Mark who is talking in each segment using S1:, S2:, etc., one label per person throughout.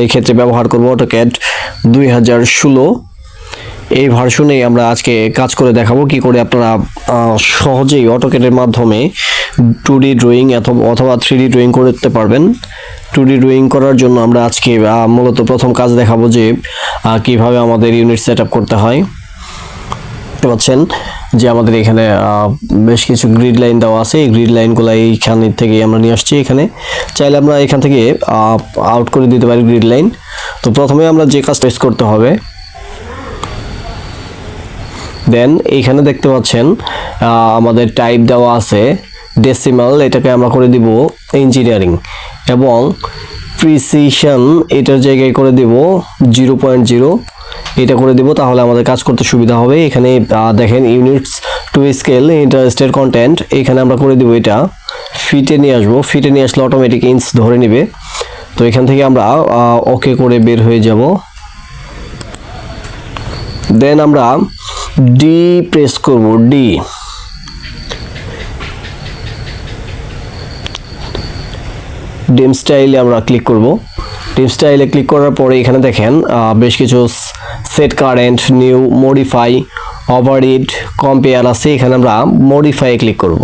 S1: এই ক্ষেত্রে ব্যবহার করব অটোক্যাড দুই হাজার ষোলো। এই ভার্সনেই আমরা আজকে কাজ করে দেখাবো কি করে আপনারা সহজেই অটোক্যাডের মাধ্যমে টু ডি ড্রয়িং অথবা থ্রি ডি ড্রয়িং করতে পারবেন। টু ডি ড্রয়িং করার জন্য আমরা আজকে মূলত প্রথম কাজ দেখাবো যে কীভাবে আমাদের ইউনিট সেট করতে হয়। দেখতে পাচ্ছেন যে আমাদের এখানে বেশ কিছু গ্রিড লাইন দেওয়া আছে। এই গ্রিড লাইনগুলো এইখান থেকে আমরা নিয়ে আসছি এখানে। চাইলে আমরা এখান থেকে আউট করে দিতে পারি গ্রিড লাইন তো প্রথমে আমরা যে কাজ টেস্ট করতে হবে দেন এইখানে দেখতে পাচ্ছেন আমাদের টাইপ দেওয়া আছে ডেসিমাল এটাকে আমরা করে দিব ইঞ্জিনিয়ারিং এবং প্রিসিশন এটার জায়গায় করে দিব জিরো পয়েন্ট জিরো এটা করে দেব, তাহলে আমাদের কাজ করতে সুবিধা হবে। এখানে দেখেন units to scale interested content এখানে আমরা করে দেবো এটা। ফিটে নিয়ে আসব ফিটে নিয়ে আসলে অটোমেটিক ইঞ্চ ধরে নেবে। তো এখান থেকে আমরা ওকে করে বের হয়ে যাব। দেন আমরা ডি প্রেস করব ডি ডিম স্টাইলে আমরা ক্লিক করব। ডিম স্টাইলে ক্লিক করার পরে এখানে দেখেন বেশ কিছু set current new modify override compare আছে। এখানে আমরা মডিফাই ক্লিক করব।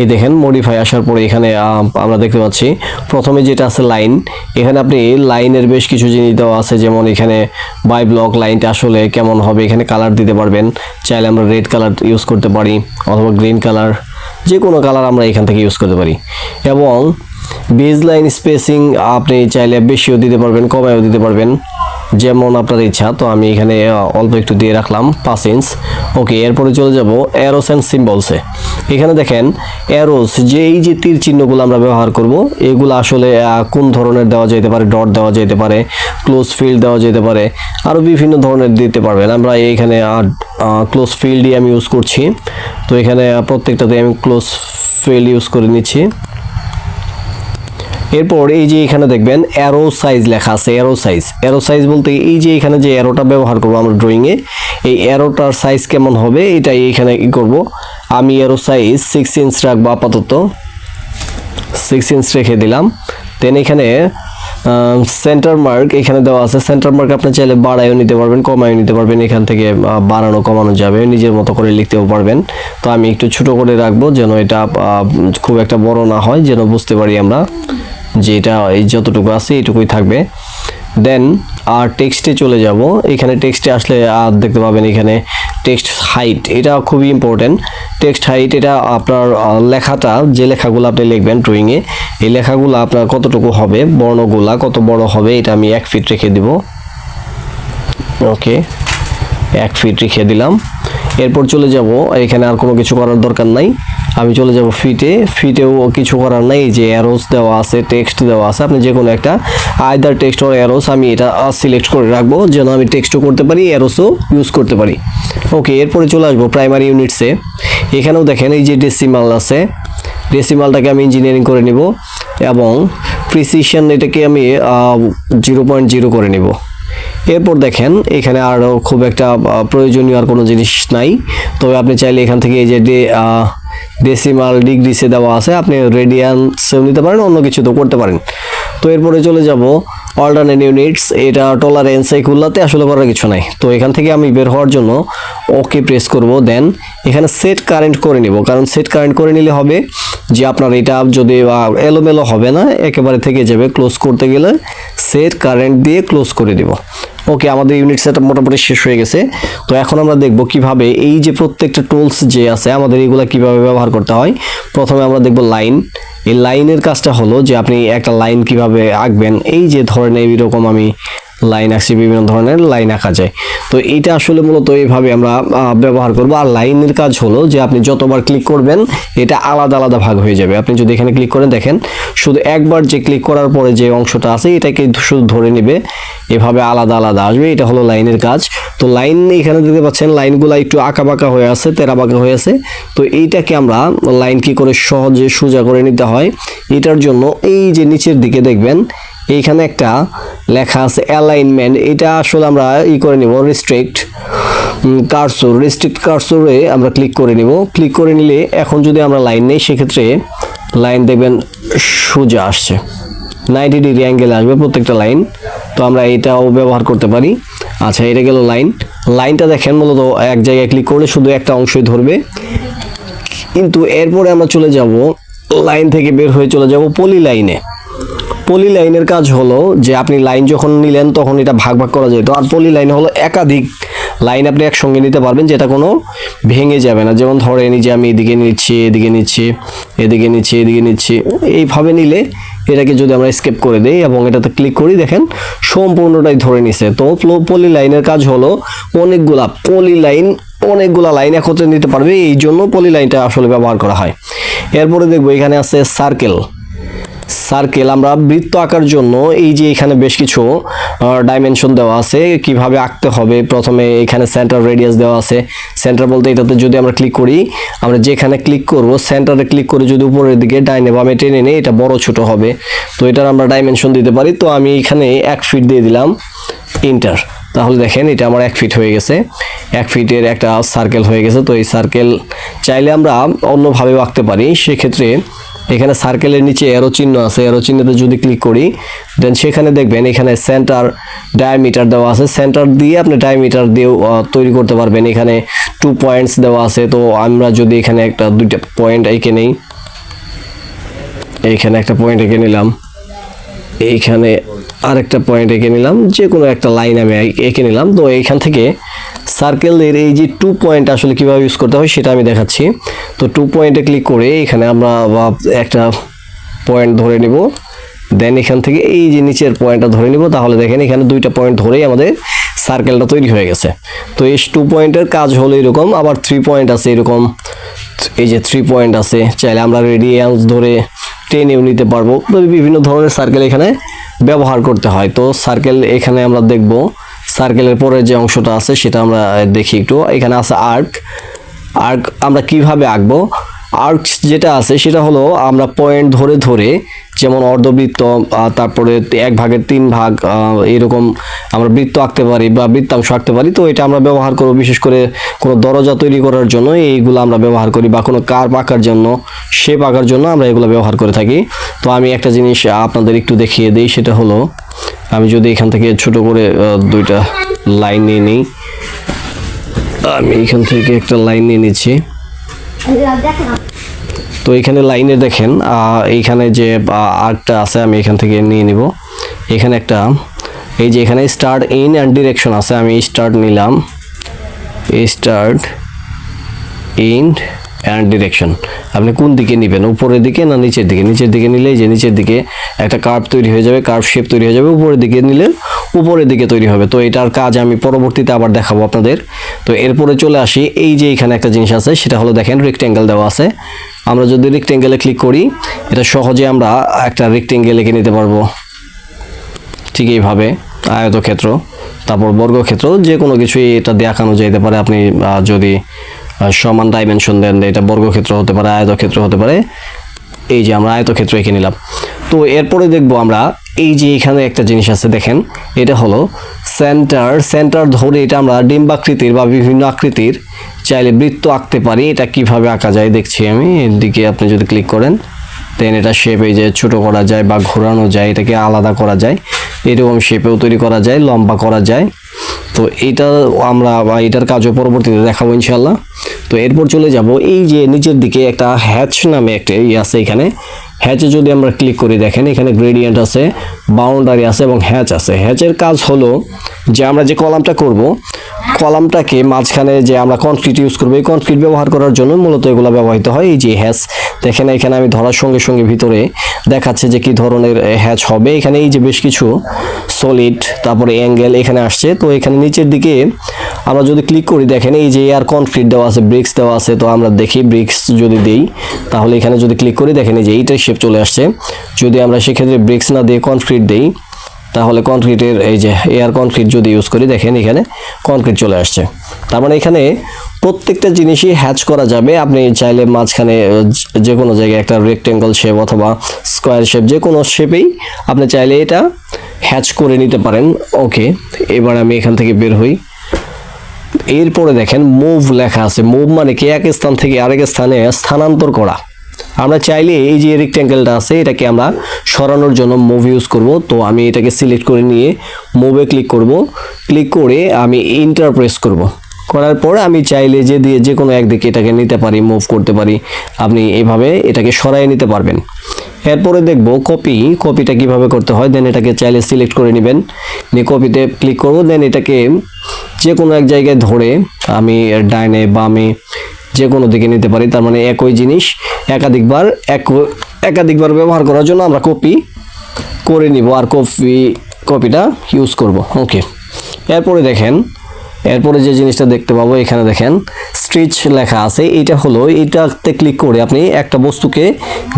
S1: এই দেখেন মডিফাই আসার পরে এখানে আমরা দেখতে পাচ্ছি, প্রথমে যেটা আছে লাইন এখানে আপনি লাইনের বেশ কিছু জিনিস দেওয়া আছে, যেমন এখানে বাই ব্লক লাইনটা আসলে কেমন হবে, এখানে কালার দিতে পারবেন। চাইলে আমরা রেড কালার ইউজ করতে পারি, অথবা গ্রিন কালার যে কোনো কালার আমরা এখান থেকে ইউজ করতে পারি। এবং বেজ লাইন স্পেসিং আপনি চাইলে বেশিও দিতে পারবেন, কমায়ও দিতে পারবেন। যেমন আপনার ইচ্ছা, তো আমি এখানে অল্প একটু দিয়ে রাখলাম, পাঁচ ইঞ্চ ওকে এরপরে চলে যাব অ্যারোস অ্যান্ড সিম্বলসে এখানে দেখেন অ্যারোস যে এই যে তীর চিহ্নগুলো আমরা ব্যবহার করব, এগুলো আসলে কোন ধরনের দেওয়া যেতে পারে? ডট দেওয়া যেতে পারে ক্লোজ ফিল্ড দেওয়া যেতে পারে আরও বিভিন্ন ধরনের দিতে পারবেন। আমরা এইখানে ক্লোজ ফিল্ডই আমি ইউজ করছি। তো এখানে প্রত্যেকটাতে আমি ক্লোজ ফিল্ড ইউজ করে নিচ্ছি। এরপর এই যে এখানে দেখবেন অ্যারো সাইজ লেখা আছে অ্যারো সাইজ অ্যারো সাইজ বলতে এই যে এখানে যে অ্যারোটা ব্যবহার করব আমরা ড্রয়িংয়ে এই অ্যারোটার সাইজ কেমন হবে এটাই এখানে কি করব? আমি অ্যারো সাইজ সিক্স ইঞ্চ রাখব আপাতত। সিক্স ইঞ্চ রেখে দিলাম। দেন এখানে সেন্টার মার্ক এখানে দেওয়া আছে। সেন্টার মার্ক আপনি চাইলে বাড়ায়ও নিতে পারবেন, কমায়ও নিতে পারবেন। এখান থেকে বাড়ানো, কমানো যাবে। নিজের মতো করে লিখতেও পারবেন। তো আমি একটু ছোট করে রাখব যেন এটা খুব একটা বড় না হয়, যেন বুঝতে পারি আমরা। যে এটা এই যতটুকু আছে এইটুকুই থাকবে। দেন আর টেক্সটে চলে যাব। এখানে টেক্সটে আসলে আর দেখতে পাবেন এখানে টেক্সট হাইট এটা খুবই ইম্পর্টেন্ট টেক্সট হাইট এটা আপনার লেখাটা, যে লেখাগুলো আপনি লিখবেন ড্রয়িংয়ে এই লেখাগুলো আপনার কতটুকু হবে, বর্ণগুলা কত বড় হবে, এটা আমি এক ফিট রেখে দিব। ওকে এক ফিট রেখে দিলাম। এরপর চলে যাব, এখানে আর কোনো কিছু করার দরকার নাই। আমি চলে যাব ফিটে। ফিটেও কিছু করার নাই, যে অ্যারোস দেওয়া আছে টেক্সট দেওয়া আছে। আপনি যে কোনো একটা আইদার টেক্সট অর অ্যারোস আমি এটা সিলেক্ট করে রাখব, যেন আমি টেক্সটও করতে পারি অ্যারোসও ইউজ করতে পারি। ওকে এরপরে চলে আসব প্রাইমারি ইউনিটসে এখানেও দেখেন এই যে ডেসিমাল আছে। ডেসিমালটাকে আমি ইঞ্জিনিয়ারিং করে নিব এবং প্রিসিশন এটাকে আমি জিরো পয়েন্ট জিরো করে নিব। এরপর দেখেন, এখানে আরও খুব একটা প্রয়োজনীয় আর কোনো জিনিস নাই। তবে আপনি চাইলে এখান থেকে এই যে ডেসিমাল ডিগ্রিসে দেওয়া আছে, আপনি রেডিয়ান্সেও নিতে পারেন, অন্য কিছু তো করতে পারেন। তো এরপরে চলে যাব অল্টারনেট ইউনিটস এটা টলারেন্স এইগুলোতে আসলে করার কিছু নাই। তো এখান থেকে আমি বের হওয়ার জন্য ওকে প্রেস করব দেন এখানে সেট কারেন্ট করে নিব। কারণ সেট কারেন্ট করে নিলে হবে যে আপনার এটা যদি এলোমেলো হবে না, একেবারে থেকে যাবে। ক্লোজ করতে গেলে সেট কারেন্ট দিয়ে ক্লোজ করে দিব। ওকে, আমাদের ইউনিট সেট মোটামুটি শেষ হয়ে গেছে। তো এখন আমরা দেখব কীভাবে এই যে প্রত্যেকটা টুলস যে আছে, আমাদের এগুলা কীভাবে ব্যবহার করতে হয়। প্রথমে আমরা দেখব লাইন এই লাইনের কাজটা হলো যে আপনি একটা লাইন কীভাবে আঁকবেন। এই যে ধরেন এইরকম আমি লাইন আঁকছি বিভিন্ন ধরনের লাইন আঁকা যায়। তো এটা আসলে মূলত এইভাবে আমরা ব্যবহার করব। আর লাইনের কাজ হলো যে আপনি যতবার ক্লিক করবেন, এটা আলাদা আলাদা ভাগ হয়ে যাবে। আপনি যদি এখানে ক্লিক করেন, দেখেন, শুধু একবার যে ক্লিক করার পরে যে অংশটা আছে, এটাকে শুধু ধরে নেবে। এভাবে আলাদা আলাদা আসবে। এটা হলো লাইনের কাজ। তো লাইন এখানে দেখতে পাচ্ছেন, লাইনগুলো একটু আঁকা বাঁকা হয়ে আছে তেরা বাঁকা হয়ে আছে। তো এইটাকে আমরা লাইন কি করে সহজে সোজা করে নিতে হয়, এটার জন্য এই যে নিচের দিকে দেখবেন এইখানে একটা লেখা আছে অ্যালাইনমেন্ট এটা আসলে আমরা ই করে নিব রিস্ট্রিক্ট কারসোর রিস্ট্রিক্ট কারসোরে আমরা ক্লিক করে নিব। ক্লিক করে নিলে এখন যদি আমরা লাইন নেই, সেক্ষেত্রে লাইন দেখবেন সোজা আসছে। নাইনটি ডিগ্রি অ্যাঙ্গেলে আসবে প্রত্যেকটা লাইন তো আমরা এটাও ব্যবহার করতে পারি। আচ্ছা এটা গেল লাইন লাইনটা দেখেন, মূলত এক জায়গায় ক্লিক করলে শুধু একটা অংশই ধরবে। কিন্তু এরপরে আমরা চলে যাব লাইন থেকে বের হয়ে চলে যাব পলি লাইনে পলি লাইনের কাজ হলো যে আপনি লাইন যখন নিলেন তখন এটা ভাগ ভাগ করা যেত আর পলি লাইন হলো একাধিক লাইন আপনি একসঙ্গে নিতে পারবেন, যেটা কোনো ভেঙে যাবে না। যেমন ধরে নি যে আমি এদিকে নিচ্ছি এদিকে নিচ্ছি এদিকে নিচ্ছি এদিকে নিচ্ছি, এইভাবে নিলে এটাকে যদি আমরা স্কেপ করে দিই এবং এটাতে ক্লিক করি, দেখেন সম্পূর্ণটাই ধরে নিছে। তো পলি লাইনের কাজ হলো অনেকগুলা পলি লাইন অনেকগুলা লাইন একত্রে নিতে পারবে। এই জন্য পলি লাইনটা আসলে ব্যবহার করা হয়। এরপরে দেখব এখানে আছে সার্কেল সার্কেল, আমরা বৃত্ত আঁকার জন্য এই যে এখানে বেশ কিছু ডাইমেনশন দেওয়া আছে, কীভাবে আঁকতে হবে। প্রথমে এখানে সেন্টার রেডিয়াস দেওয়া আছে। সেন্টার বলতে এটাতে যদি আমরা ক্লিক করি, আমরা যেখানে ক্লিক করব সেন্টারে ক্লিক করে যদি উপরের দিকে ডাইনে বামে টেনে নিই, এটা বড় ছোট হবে। তো এটার আমরা ডাইমেনশন দিতে পারি। তো আমি এখানে এক ফিট দিয়ে দিলাম ইন্টার তাহলে দেখেন, এটা আমার এক ফিট হয়ে গেছে। এক ফিটের একটা সার্কেল হয়ে গেছে। তো এই সার্কেল চাইলে আমরা অন্যভাবেও আঁকতে পারি। সেক্ষেত্রে এখানে সার্কেলের নিচে এরো চিহ্ন আছে এরো চিহ্নতে যদি ক্লিক করি দেন সেখানে দেখবেন এখানে সেন্টার ডায়ামিটার দেওয়া আছে। সেন্টার দিয়ে আপনি ডায়ামিটার দিয়েও তৈরি করতে পারবেন। এখানে টু পয়েন্টস দেওয়া আছে। তো আমরা যদি এখানে একটা, দুইটা পয়েন্ট এঁকে নেই এইখানে একটা পয়েন্ট এঁকে নিলাম এইখানে আরেকটা পয়েন্ট এঁকে নিলাম যে কোনো একটা লাইন আমি এঁকে নিলাম। তো এইখান থেকে সার্কেলের এই যে টু পয়েন্ট আসলে কীভাবে ইউজ করতে হয় সেটা আমি দেখাচ্ছি। তো টু পয়েন্টে ক্লিক করে এখানে আমরা একটা পয়েন্ট ধরে নিব। দেন এখান থেকে এই যে নিচের পয়েন্টটা ধরে নিব, তাহলে দেখেন এখানে দুইটা পয়েন্ট ধরেই আমাদের সার্কেলটা তৈরি হয়ে গেছে। তো এই টু পয়েন্টের কাজ হলো এরকম, আবার থ্রি পয়েন্ট আছে এরকম। এই যে থ্রি পয়েন্ট আছে, চাইলে আমরা রেডিয়ান্স ধরে টেনেও নিতে পারব। বিভিন্ন ধরনের সার্কেল এখানে ব্যবহার করতে হয়। তো সার্কেল এখানে আমরা দেখব সার্কেলের পরের যে অংশটা আছে সেটা আমরা দেখি একটু। এখানে আছে আর্ক আর্ক আমরা কীভাবে আঁকবো? আর্ক যেটা আছে সেটা হলো আমরা পয়েন্ট ধরে ধরে, যেমন অর্ধবৃত্ত তারপরে এক ভাগের তিন ভাগ এরকম আমরা বৃত্ত আঁকতে পারি বা বৃত্তাংশ আঁকতে পারি। তো এটা আমরা ব্যবহার করব বিশেষ করে কোনো দরজা তৈরি করার জন্য, এইগুলো আমরা ব্যবহার করি বা কোনো কার আঁকার জন্য শেপ আঁকার জন্য আমরা এগুলো ব্যবহার করে থাকি। তো আমি একটা জিনিস আপনাদের একটু দেখিয়ে দিই, সেটা হলো আমি যদি এখান থেকে ছোট করে দুইটা লাইন নিয়ে নিই। আমি এখান থেকে একটা লাইন নিয়ে নিচ্ছি। তো এখানে লাইনে দেখেন এইখানে যে আর্টটা আছে, আমি এখান থেকে নিয়ে নিব। এখানে একটা, এই যে এখানে স্টার্ট ইন অ্যান্ড ডিরেকশন আছে, আমি স্টার্ট নিলাম। স্টার্ট ইন অ্যান্ড ডিরেকশন আপনি কোন দিকে নেবেন, উপরের দিকে না নিচের দিকে? নিচের দিকে নিলে যে নিচের দিকে একটা কার্ভ তৈরি হয়ে যাবে কার্ভ শেপ তৈরি হয়ে যাবে, উপরের দিকে নিলে উপরের দিকে তৈরি হবে। তো এটার কাজ আমি পরবর্তীতে আবার দেখাবো আপনাদের। তো এরপরে চলে আসি, এই যে এখানে একটা জিনিস আছে, সেটা হলো দেখেন রেক্টেঙ্গেল দেওয়া আছে। আমরা যদি রেক্টেঙ্গেলে ক্লিক করি, এটা সহজে আমরা একটা রেক্টেঙ্গেল এঁকে নিতে পারব। ঠিক এইভাবে, আয়তক্ষেত্র, তারপর বর্গক্ষেত্র যে কোনো কিছুই এটা দেখানো যেতে পারে। আপনি যদি সমান ডাইমেনশন দেন, এটা বর্গক্ষেত্র হতে পারে, আয়তক্ষেত্র হতে পারে। এই যে আমরা আয়তক্ষেত্র এঁকে নিলাম। তো এরপরে দেখব আমরা, এই যে এখানে একটা জিনিস আছে, দেখেন, এটা হলো সেন্টার সেন্টার ধরে এটা আমরা ডিম্বাকৃতির বা বিভিন্ন আকৃতির চাইলে বৃত্ত আঁকতে পারি। এটা কীভাবে আঁকা যায় দেখছি আমি। এর দিকে আপনি যদি ক্লিক করেন দেন এটা শেপ এই যে ছোট করা যায় বা ঘোরানো যায়, এটাকে আলাদা করা যায়। এরকম শেপেও তৈরি করা যায়, লম্বা করা যায়। তো এটা আমরা বা এটার কাজও পরবর্তীতে দেখাবো ইনশাল্লাহ তো এরপর চলে যাব এই যে নিচের দিকে একটা হ্যাচ নামে একটা ইয়ে আছে এখানে। হ্যাচে যদি আমরা ক্লিক করি দেখেন, এখানে গ্রেডিয়েন্ট আছে বাউন্ডারি আছে এবং হ্যাচ আছে। হ্যাচের কাজ হলো যে আমরা যে কলামটা করব, কলামটাকে মাঝখানে যে আমরা কনক্রিট ইউজ করব, এই কনক্রিট ব্যবহার করার জন্য মূলত এগুলো ব্যবহৃত হয় এই যে হ্যাচ দেখেন এখানে আমি ধরার সঙ্গে সঙ্গে ভিতরে দেখাচ্ছে যে কি ধরনের হ্যাচ হবে। এখানে এই যে বেশ কিছু সলিড তারপরে অ্যাঙ্গেল এখানে আসছে। তো এখানে নিচের দিকে আমরা যদি ক্লিক করি, দেখেন এই যে এয়ার কনক্রিট দেওয়া আছে ব্রিক্স দেওয়া আছে, তো আমরা দেখি ব্রিক্স যদি দেই, তাহলে এখানে যদি ক্লিক করি, দেখেন এই যে এইটার শেপ চলে আসছে। যদি আমরা সেক্ষেত্রে ব্রিক্স না দিয়ে কনক্রিট দেই তাহলে কনক্রিটের এই যে এয়ার কনক্রিট যদি ইউজ করি, দেখেন এখানে কনক্রিট চলে আসছে। তার মানে এখানে প্রত্যেকটা জিনিসই হ্যাচ করা যাবে। আপনি চাইলে মাঝখানে যে- কোনো জায়গায় একটা রেক্টেঙ্গল শেপ অথবা স্কোয়ার শেপ যে কোনো শেপেই আপনি চাইলে এটা হ্যাচ করে নিতে পারেন। ওকে এবার আমি এখান থেকে বের হই। এরপরে দেখেন মুভ লেখা আছে। মুভ মানে কি? এক স্থান থেকে আরেক স্থানে স্থানান্তর করা। আমরা চাইলে এই যে রেক্ট্যাঙ্গেলটা আছে, এটাকে আমরা সরানোর জন্য মুভ ইউজ করব। তো আমি এটাকে সিলেক্ট করে নিয়ে মুভে ক্লিক করব। ক্লিক করে আমি ইন্টার প্রেস করব। করার পর আমি চাইলে যে দিয়ে যে কোনো একদিকে এটাকে নিতে পারি মুভ করতে পারি। আপনি এভাবে এটাকে সরাই নিতে পারবেন। এরপরে দেখব কপি কপিটা কীভাবে করতে হয় দেন এটাকে চাইলে সিলেক্ট করে নেবেন। নিয়ে কপিতে ক্লিক করব দেন এটাকে যে কোনো এক জায়গায় ধরে আমি ডাইনে বামে যে কোনো দিকে নিতে পারি, তার মানে একই জিনিস একাধিকবার এক একাধিকবার ব্যবহার করার জন্য আমরা কপি করে নিব আর কপি কপিটা ইউজ করব। ওকে এরপরে দেখেন, এরপরে যে জিনিসটা দেখতে পাবো, এখানে দেখেন স্ট্রিচ লেখা আছে। এটা হলো, এটাতে ক্লিক করে আপনি একটা বস্তুকে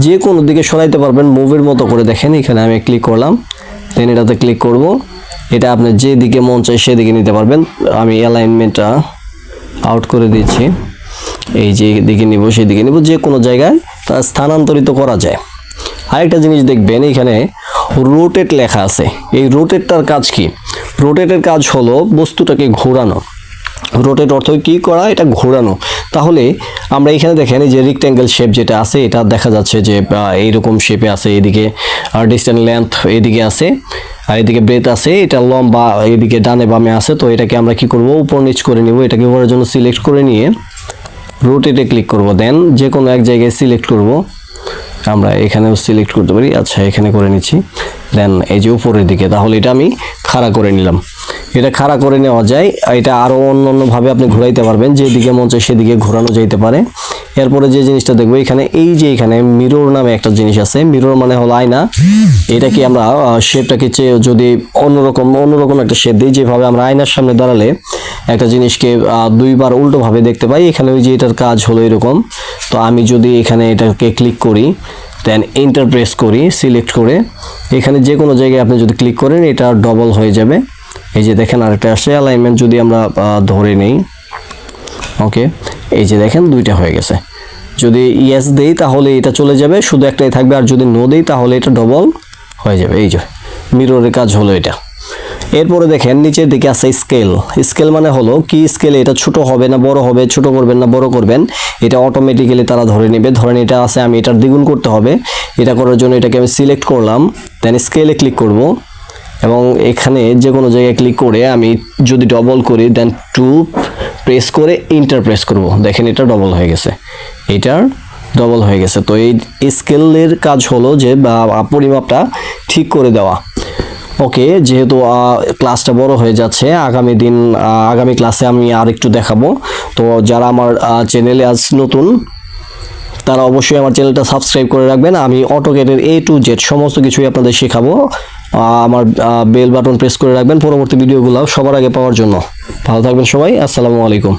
S1: যে কোনো দিকে সরাইতে পারবেন মুভের মতো করে। দেখেন, এখানে আমি ক্লিক করলাম দেন এটাতে ক্লিক করব। এটা আপনি যেদিকে মন চায় সেদিকে নিতে পারবেন। আমি অ্যালাইনমেন্টটা আউট করে দিচ্ছি। এই যে দিকে নিব, সেদিকে নিব, যে কোনো জায়গায় তা স্থানান্তরিত করা যায়। আরেকটা জিনিস দেখবেন, এখানে রোটেট লেখা আছে। এই রোটেটটার কাজ কি? রোটেটের কাজ হলো বস্তুটাকে ঘোরানো। রোটেট অর্থ কি করা? এটা ঘোরানো। তাহলে আমরা এখানে দেখেন যে রিক্ট্যাঙ্গেল শেপ যেটা আছে, এটা দেখা যাচ্ছে যে এইরকম শেপে আছে, এদিকে আর ডিস্টেন্স লেন্থ এদিকে আছে, আর এদিকে ব্রেথ আছে, এটা লম্বা, এদিকে ডানে বামে আছে। তো এটাকে আমরা কি করব? উপর নিচ করে নিব। এটাকে করার জন্য সিলেক্ট করে নিয়ে রোটেটে ক্লিক করব দেন যে কোনো এক জায়গায় সিলেক্ট করব। আমরা এখানেও সিলেক্ট করতে পারি। আচ্ছা এখানে করে নিচ্ছি। দেন এই যে উপরের দিকে, তাহলে এটা আমি খাড়া করে নিলাম। এটা খাড়া করে নেওয়া যায়, এটা আরও অন্য অন্যভাবে আপনি ঘোরাইতে পারবেন, যেদিকে মন চায় সেদিকে ঘোরানো যাইতে পারে। এরপরে যে জিনিসটা দেখব, এখানে এই যে এখানে মিরর নামে একটা জিনিস আছে মিরর মানে হলো আয়না। এটা কি আমরা শেপটাকে চেয়ে যদি অন্যরকম অন্যরকম একটা শেপ দিই, যেভাবে আমরা আয়নার সামনে দাঁড়ালে একটা জিনিসকে দুইবার উল্টোভাবে দেখতে পাই। এখানে ওই যে এটার কাজ হলো এরকম। তো আমি যদি এখানে এটাকে ক্লিক করি দেন এন্টার প্রেস করি সিলেক্ট করে। এখানে যে কোনো জায়গায় আপনি যদি ক্লিক করেন, এটা ডবল হয়ে যাবে। এই যে দেখেন আরেকটা আসছে অ্যালাইনমেন্ট যদি আমরা ধরে নেই। ওকে এই যে দেখেন দুইটা হয়ে গেছে। যদি ইয়েস দেই, তাহলে এটা চলে যাবে। শুধু একটাই থাকবে, আর যদি নো দেই, তাহলে এটা ডবল হয়ে যাবে। এই যে মিররের কাজ হলো এটা। এরপরে দেখেন, নিচের দিকে আছে স্কেল। স্কেল মানে হলো কি? স্কেলে এটা ছোট হবে না বড় হবে, ছোট করবেন না, বড় করবেন। এটা অটোমেটিক্যালি তারা ধরে নেবে। ধরেন এটা আছে, আমি এটার দ্বিগুণ করতে হবে। এটা করার জন্য এটাকে আমি সিলেক্ট করলাম। দেন স্কেলে ক্লিক করব। এবং এখানে যে কোনো জায়গায় ক্লিক করে আমি যদি ডবল করি দেন টু প্রেস করে ইন্টার প্রেস করব। দেখেন এটা ডবল হয়ে গেছে। এটার ডবল হয়ে গেছে। তো এই স্কেলের কাজ হলো যে, বা পরিমাপটা ঠিক করে দেওয়া। ওকে, যেহেতু ক্লাসটা বড় হয়ে যাচ্ছে, আগামী দিন আগামী ক্লাসে আমি আর একটু দেখাবো। তো যারা আমার চ্যানেলে আজ নতুন, তারা অবশ্যই আমার চ্যানেলটা সাবস্ক্রাইব করে রাখবেন। আমি অটোকেটের এ টু জেড সমস্ত কিছুই আপনাদের শেখাবো। আমার বেল বাটন প্রেস করে রাখবেন পরবর্তী ভিডিওগুলো সবার আগে পাওয়ার জন্য। ভালো থাকবেন সবাই, আসসালামু আলাইকুম।